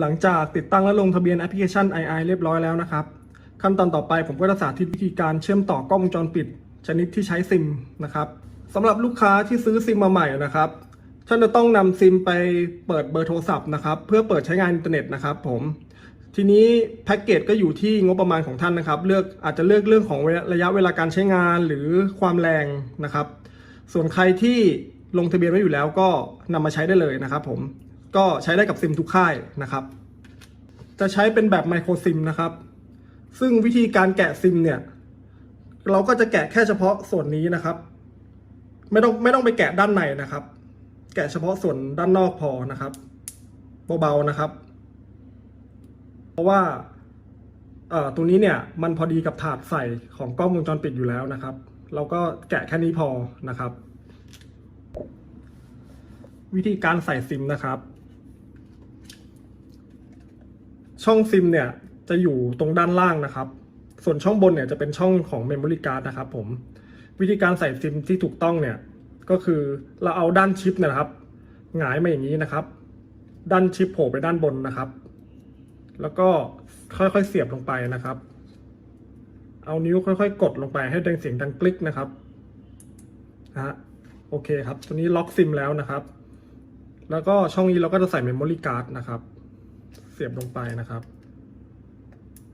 หลังจากติดตั้งและลงทะเบียนแอปพลิเคชัน II เรียบร้อยแล้วนะครับ ขั้นตอนต่อไปผมก็จะสาธิตวิธีการเชื่อมต่อกล้องวงจรปิด ชนิดที่ใช้ซิมนะครับสำหรับลูกค้าที่ซื้อซิมมาใหม่นะครับท่านจะต้องนำซิมไปเปิดเบอร์โทรศัพท์นะครับเพื่อเปิดใช้งานอินเทอร์เน็ตนะครับผมทีนี้แพ็กเกจก็อยู่ที่งบประมาณของท่านนะครับ เลือกอาจจะเลือกเรื่องของระยะเวลาการใช้งานหรือความแรงนะครับ ส่วนใครที่ลงทะเบียนไว้อยู่แล้วก็นำมาใช้ได้เลยนะครับผม ก็ใช้ได้กับซิมทุกค่ายนะครับ จะใช้เป็นแบบไมโครซิมนะครับ ซึ่งวิธีการแกะซิมเนี่ย เราก็จะแกะแค่เฉพาะส่วนนี้นะครับ ไม่ต้องไม่ต้องไปแกะด้านในนะครับ แกะเฉพาะส่วนด้านนอกพอนะครับเบาๆนะครับ เพราะว่าตรงนี้เนี่ยมันพอดีกับถาดใส่ของกล้องวงจรปิดอยู่แล้วนะครับ เราก็แกะแค่นี้พอนะครับ วิธีการใส่ซิมนะครับ ช่องซิมเนี่ยจะอยู่ตรงด้านล่างนะครับ ส่วนช่องบนเนี่ยจะเป็นช่องของ Memory Card นะครับผม วิธีการใส่ซิมที่ถูกต้องเนี่ยก็คือเราเอาด้านชิปนะครับ หงายมาอย่างนี้นะครับ ด้านชิปโผล่ไปด้านบนนะครับ แล้วก็ค่อยๆเสียบลงไปนะครับ เอานิ้วค่อยๆ กดลงไปให้ดังเสียงดังกลิกนะครับนะฮะโอเคครับตัวนี้ล็อกซิมแล้วนะครับ แล้วก็ช่องนี้เราก็จะใส่ Memory Card นะครับ เสียบลงไปนะครับ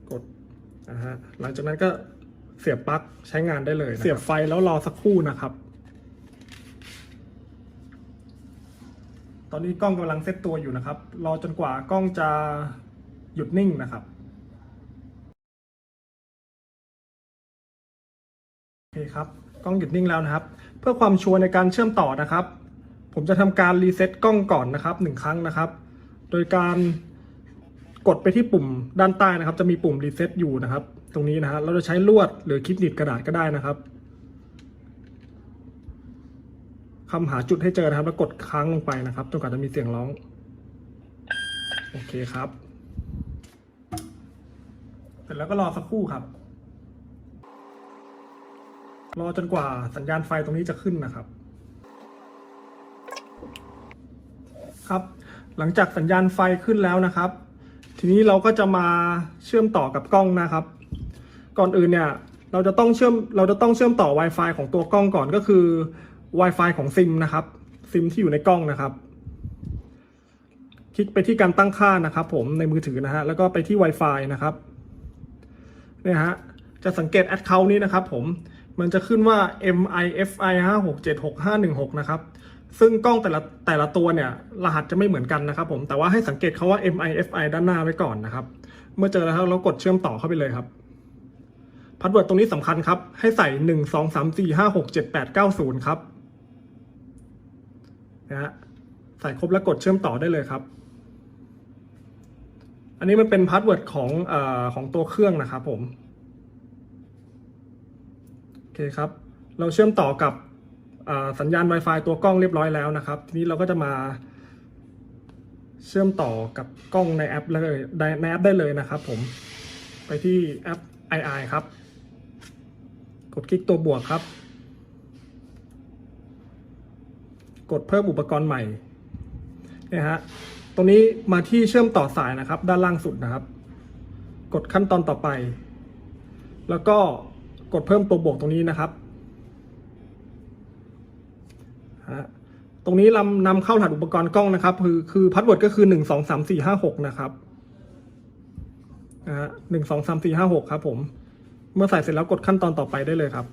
กดนะฮะหลังจากนั้นก็เสียบปลั๊กใช้งานได้เลย เสียบไฟแล้วรอสักครู่นะครับ ตอนนี้กล้องกำลังเซตตัวอยู่นะครับ รอจนกว่ากล้องจะหยุดนิ่งนะครับโอเคครับกล้องหยุดนิ่งแล้วนะครับ เพื่อความชัวร์ในการเชื่อมต่อนะครับ ผมจะทำการรีเซ็ตกล้องก่อนนะครับหนึ่งครั้งนะครับ โดยการ กดไปที่ปุ่มด้านใต้นะครับ จะมีปุ่มรีเซ็ตอยู่นะครับ ตรงนี้นะฮะเราจะใช้ลวดหรือคลิปหนีบกระดาษก็ได้นะครับคำหาจุดให้เจอนะครับ แล้วกดค้างลงไปนะครับจนกว่าจะมีเสียงร้อง โอเคครับ เสร็จแล้วก็รอสักครู่ครับ รอจนกว่าสัญญาณไฟตรงนี้จะขึ้นนะครับ ครับ หลังจากสัญญาณไฟขึ้นแล้วนะครับ ทีนี้เราก็จะมาเชื่อมต่อกับกล้องนะครับ ก่อนอื่นเนี่ยเราจะต้องเชื่อมเราจะต้องเชื่อมต่อ Wi-Fi ของตัวกล้องก่อนก็คือ Wi-Fi ของซิมนะครับซิมที่อยู่ในกล้องนะครับ คลิกไปที่การตั้งค่านะครับ ผมในมือถือนะฮะแล้วก็ไปที่ Wi-Fi นะครับเนี่ยฮะจะสังเกต Account นี้นะครับ ผมมันจะขึ้นว่า MIFI 5 6 7 6 5 1 6นะครับ ซึ่งกล้องแต่ละแต่ละตัวเนี่ยรหัสจะไม่เหมือนกันนะครับผมแต่ว่าให้สังเกตเขาว่า MIFI ด้านหน้าไว้ก่อนนะครับ เมื่อเจอแล้วเรากดเชื่อมต่อเข้าไปเลยครับพาสเวิร์ดตรงนี้สำคัญครับ ให้ใส่หนึ่งสองสามสี่ห้าหกเจ็ดแปดเก้าศูนย์ครับนะฮะใส่ครบแล้วกดเชื่อมต่อได้เลยครับ อันนี้มันเป็นพาสเวิร์ดของอของตัวเครื่องนะครับผม โอเคครับ เราเชื่อมต่อกับ สัญญาณ Wi-Fi ตัวกล้องเรียบร้อยแล้วนะครับ ทีนี้เราก็จะมาเชื่อมต่อกับกล้องในแอปเลยในแอปได้เลยนะครับ ผมไปที่แอป II ครับ กดคลิกตัวบวกครับ กดเพิ่มอุปกรณ์ใหม่เนี่ยฮะตรงนี้มาที่เชื่อมต่อสายนะครับ ด้านล่างสุดนะครับ กดขั้นตอนต่อไป แล้วก็กดเพิ่มตัวบวกตรงนี้นะครับฮะ ตรงนี้นำนำเข้ารหัสอุปกรณ์กล้องนะครับ คือคือพาสเวิร์ดก็คือหนึ่งสองสามสี่ห้าหกนะครับนะฮะหนึ่งสองสามสี่ห้าหกครับ ผม เมื่อใส่เสร็จแล้วกดขั้นตอนต่อไปได้เลยครับ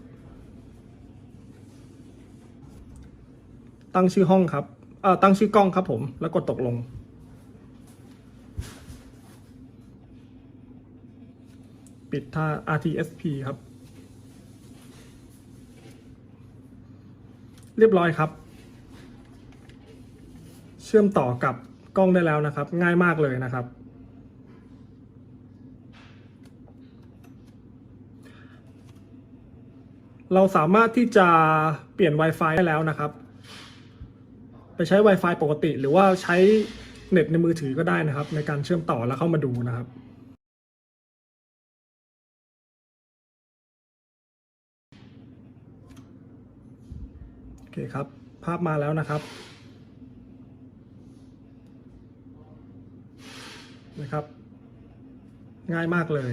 ตั้งชื่อห้องครับเอ่อตั้งชื่อกล้องครับ ผม แล้วกดตกลง ปิดท่า RTSP ครับ เรียบร้อยครับ ชื่อมต่อกับกล้องได้แล้วนะครับ ง่ายมากเลยนะครับ เราสามารถที่จะเปลี่ยน Wi-Fi ได้แล้วนะครับ ไปใช้ Wi-Fi ปกติ หรือว่าใช้เน็ตในมือถือก็ได้นะครับ ในการเชื่อมต่อแล้วเข้ามาดูนะครับโอเคครับ ภาพมาแล้วนะครับ นะครับ ง่ายมากเลย